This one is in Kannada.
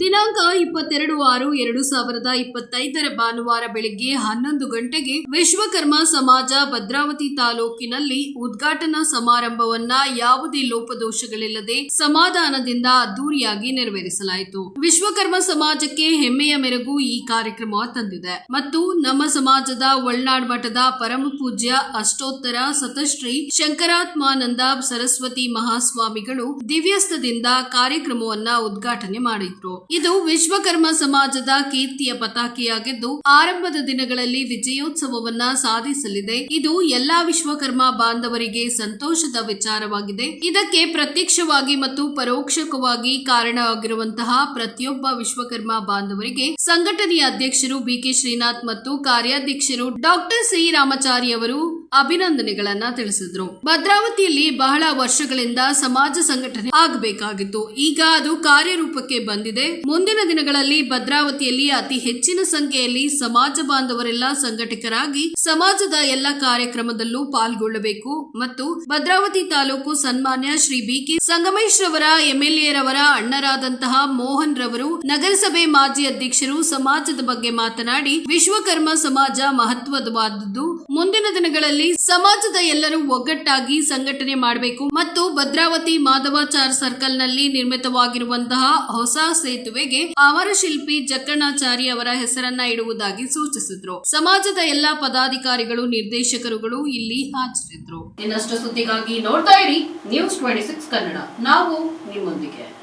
ದಿನಾಂಕ ಇಪ್ಪತ್ತೆರಡು ಆರು ಎರಡು ಸಾವಿರದ ಇಪ್ಪತ್ತೈದರ ಭಾನುವಾರ ಬೆಳಗ್ಗೆ ಹನ್ನೊಂದು ಗಂಟೆಗೆ ವಿಶ್ವಕರ್ಮ ಸಮಾಜ ಭದ್ರಾವತಿ ತಾಲೂಕಿನಲ್ಲಿ ಉದ್ಘಾಟನಾ ಸಮಾರಂಭವನ್ನ ಯಾವುದೇ ಲೋಪದೋಷಗಳಿಲ್ಲದೆ ಸಮಾಧಾನದಿಂದ ಅದ್ದೂರಿಯಾಗಿ ನೆರವೇರಿಸಲಾಯಿತು. ವಿಶ್ವಕರ್ಮ ಸಮಾಜಕ್ಕೆ ಹೆಮ್ಮೆಯ ಮೆರಗು ಈ ಕಾರ್ಯಕ್ರಮ ತಂದಿದೆ. ಮತ್ತು ನಮ್ಮ ಸಮಾಜದ ಒಳನಾಡ್ ಮಠದ ಪರಮ ಪೂಜ್ಯ ಅಷ್ಟೋತ್ತರ ಸತಶ್ರೀ ಶಂಕರಾತ್ಮಾನಂದ ಸರಸ್ವತಿ ಮಹಾಸ್ವಾಮಿಗಳು ದಿವ್ಯಸ್ಥದಿಂದ ಕಾರ್ಯಕ್ರಮವನ್ನ ಉದ್ಘಾಟನೆ ಮಾಡಿದ್ರು. ಇದು ವಿಶ್ವಕರ್ಮ ಸಮಾಜದ ಕೀರ್ತಿಯ ಪತಾಕಿಯಾಗಿದ್ದು, ಆರಂಭದ ದಿನಗಳಲ್ಲಿ ವಿಜಯೋತ್ಸವವನ್ನ ಸಾಧಿಸಲಿದೆ. ಇದು ಎಲ್ಲಾ ವಿಶ್ವಕರ್ಮ ಬಾಂಧವರಿಗೆ ಸಂತೋಷದ ವಿಚಾರವಾಗಿದೆ. ಇದಕ್ಕೆ ಪ್ರತ್ಯಕ್ಷವಾಗಿ ಮತ್ತು ಪರೋಕ್ಷಕವಾಗಿ ಕಾರಣವಾಗಿರುವಂತಹ ಪ್ರತಿಯೊಬ್ಬ ವಿಶ್ವಕರ್ಮ ಬಾಂಧವರಿಗೆ ಸಂಘಟನೆಯ ಅಧ್ಯಕ್ಷರು ಬಿಕೆ ಶ್ರೀನಾಥ್ ಮತ್ತು ಕಾರ್ಯಾಧ್ಯಕ್ಷರು ಡಾಕ್ಟರ್ ಸಿ ರಾಮಚಾರಿ ಅವರು ಅಭಿನಂದನೆಗಳನ್ನ ತಿಳಿಸಿದ್ರು. ಭದ್ರಾವತಿಯಲ್ಲಿ ಬಹಳ ವರ್ಷಗಳಿಂದ ಸಮಾಜ ಸಂಘಟನೆ ಆಗಬೇಕಾಗಿತ್ತು. ಈಗ ಅದು ಕಾರ್ಯರೂಪಕ್ಕೆ ಬಂದಿದೆ. ಮುಂದಿನ ದಿನಗಳಲ್ಲಿ ಭದ್ರಾವತಿಯಲ್ಲಿ ಅತಿ ಹೆಚ್ಚಿನ ಸಂಖ್ಯೆಯಲ್ಲಿ ಸಮಾಜ ಬಾಂಧವರೆಲ್ಲ ಸಂಘಟಕರಾಗಿ ಸಮಾಜದ ಎಲ್ಲ ಕಾರ್ಯಕ್ರಮದಲ್ಲೂ ಪಾಲ್ಗೊಳ್ಳಬೇಕು. ಮತ್ತು ಭದ್ರಾವತಿ ತಾಲೂಕು ಸನ್ಮಾನ್ಯ ಶ್ರೀ ಬಿಕೆ ಸಂಗಮೇಶ್ ರವರ ಎಂಎಲ್ಎ ರವರ ಅಣ್ಣರಾದಂತಹ ಮೋಹನ್ ರವರು, ನಗರಸಭೆ ಮಾಜಿ ಅಧ್ಯಕ್ಷರು ಸಮಾಜದ ಬಗ್ಗೆ ಮಾತನಾಡಿ, ವಿಶ್ವಕರ್ಮ ಸಮಾಜ ಮಹತ್ವದವಾದದ್ದು ಮುಂದಿನ ದಿನಗಳಲ್ಲಿ ಸಮಾಜದ ಎಲ್ಲರೂ ಒಗ್ಗಟ್ಟಾಗಿ ಸಂಘಟನೆ ಮಾಡಬೇಕು ಮತ್ತು ಭದ್ರಾವತಿ ಮಾಧವಾಚಾರ ಸರ್ಕಲ್ನಲ್ಲಿ ನಿರ್ಮಿತವಾಗಿರುವಂತಹ ಹೊಸ ಸೇತುವೆಗೆ ಅವರ ಶಿಲ್ಪಿ ಜಕ್ಕಣಾಚಾರಿ ಅವರ ಹೆಸರನ್ನ ಇಡುವುದಾಗಿ ಸೂಚಿಸಿದ್ರು. ಸಮಾಜದ ಎಲ್ಲಾ ಪದಾಧಿಕಾರಿಗಳು, ನಿರ್ದೇಶಕರುಗಳು ಇಲ್ಲಿ ಹಾಜರಿದ್ರು. ಇನ್ನಷ್ಟು ಸುದ್ದಿಗಾಗಿ ನೋಡ್ತಾ ಇರಿ ನ್ಯೂಸ್ ಟ್ವೆಂಟಿ ಕನ್ನಡ. ನಾವು ನಿಮ್ಮೊಂದಿಗೆ.